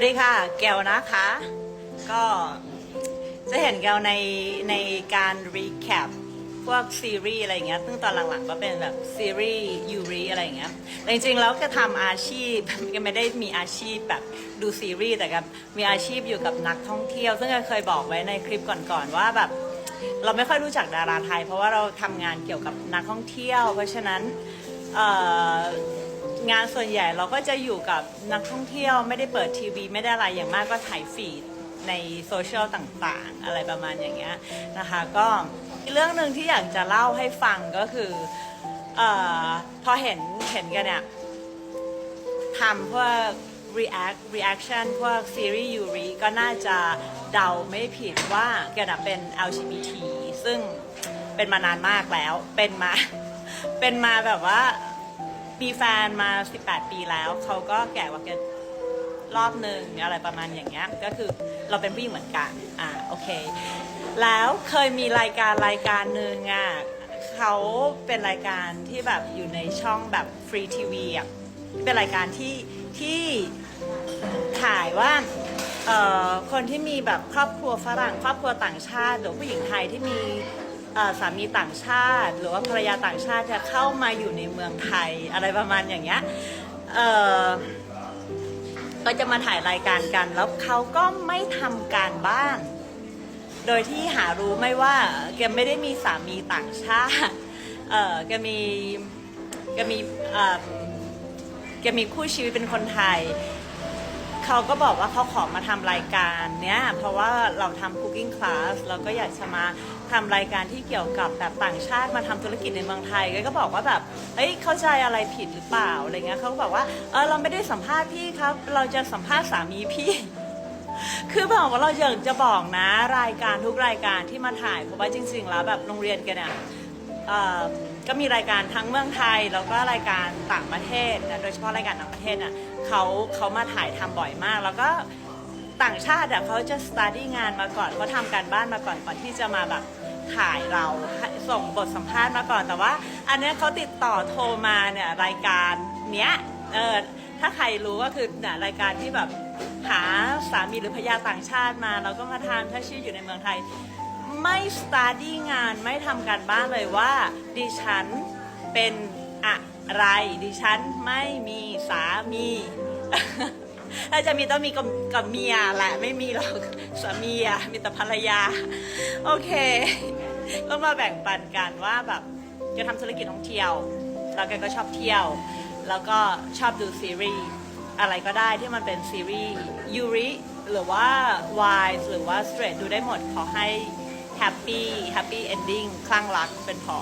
วัสดีค่ะ แก้วนะคะ ก็จะเห็นแก้วในในการรีแคปพวกซีรีส์อะไรอย่างเงี้ยซึ่งตอนหลังๆก็เป็นแบบซีรีส์ยูริอะไรอย่างเงี้ยแต่จริงๆแล้วก็ทำอาชีพก็ไม่ได้มีอาชีพแบบดูซีรีส์แต่กับมีอาชีพอยู่กับนักท่องเที่ยว ซึ่งก็เคยบอกไว้ในคลิปก่อนๆว่าแบบเราไม่ค่อยรู้จักดาราไทย เพราะว่าเราทำงานเกี่ยวกับนักท่องเที่ยว เพราะฉะนั้นเอ่อ งานส่วนใหญ่เราก็จะอยู่กับนักท่องเที่ยวไม่ได้เปิดทีวี ไม่ได้อะไรอย่างมากก็ถ่ายฟีดในโซเชียลต่างๆ อะไรประมาณอย่างเงี้ยนะคะก็เรื่องหนึ่งที่อยากจะเล่าให้ฟังก็คือเออพอเห็นเห็นกันเนี่ยทำพวก react reaction พวกซีรีส์ยูริก็น่าจะเดาไม่ผิดว่าแกน่ะเป็น LGBT ซึ่งเป็นมานานมากแล้ว เป็นมา เป็นมาแบบว่า มีแฟนมา 18 ปีแล้ว เขาก็แก่กว่าแกรอบหนึ่งอะไรประมาณอย่างเงี้ยก็คือเราเป็นผู้หญิงเหมือนกันอ่าโอเค แล้วเคยมีรายการรายการหนึ่งอะเขาเป็นรายการที่แบบอยู่ในช่องแบบฟรีทีวีอะเป็นรายการที่ที่ถ่ายว่าเอ่อคนที่มีแบบครอบครัวฝรั่ง ครอบครัวต่างชาติ หรือผู้หญิงไทยที่มี สามีต่างชาติ หรือว่าภรรยาต่างชาติจะเข้ามาอยู่ในเมืองไทยอะไรประมาณอย่างเงี้ยก็จะมาถ่ายรายการกัน แล้วเขาก็ไม่ทำการบ้าน โดยที่หารู้ไม่ว่าแกไม่ได้มีสามีต่างชาติแกมีแกมีแกมีคู่ชีวิตเป็นคนไทย เขาก็บอกว่าเขาขอมาทำรายการเนี้ยเพราะว่าเราทำ cooking class เราก็อยากจะมาทำรายการที่เกี่ยวกับแบบต่างชาติมาทำธุรกิจในเมืองไทยก็บอกว่าแบบเฮ้ยเข้าใจอะไรผิดหรือเปล่าอะไรเงี้ยเขาก็บอกว่าเออเราไม่ได้สัมภาษณ์พี่ครับ เราจะสัมภาษณ์สามีพี่ คือบอกว่าเราอยากจะบอกนะรายการทุกรายการที่มาถ่ายเพราะว่าจริง ๆ แล้วแบบโรงเรียนกันเนี่ย ก็มีรายการทั้งเมืองไทยแล้วก็รายการต่างประเทศนะโดยเฉพาะรายการต่างประเทศน่ะเขาเขามาถ่ายทำบ่อยมาก แล้วก็ต่างชาติอะเขาจะ study งานมาก่อนเขาทำการบ้านมาก่อนก่อนที่จะมาแบบถ่ายเราส่งบทสัมภาษณ์มาก่อนแต่ว่า อันเนี้ยเขาติดต่อโทรมาเนี่ยรายการเนี้ยเออถ้าใครรู้ก็คือเนี่ยรายการที่แบบหาสามีหรือภรรยาต่างชาติมาแล้วก็มาทำถ้าชีวิตอยู่ในเมืองไทย ไม่สตาร์ดี้งานไม่ทำการบ้านเลยว่าดิฉันเป็นอะไร ดิฉันไม่มีสามีถ้าจะมีต้องมีกับกับเมียแหละไม่มีหรอกสามีอะมีแต่ภรรยา โอเคก็มาแบ่งปันกันว่าแบบจะทำธุรกิจท่องเที่ยว แล้วแกก็ชอบเที่ยว แล้วก็ชอบดูซีรีส์อะไรก็ได้ที่มันเป็นซีรีส์ยูริหรือว่าวายหรือว่าสเตรทดูได้หมดขอให้ แฮปปี้แฮปปี้เอนดิ้งคลั่งรักเป็นพอ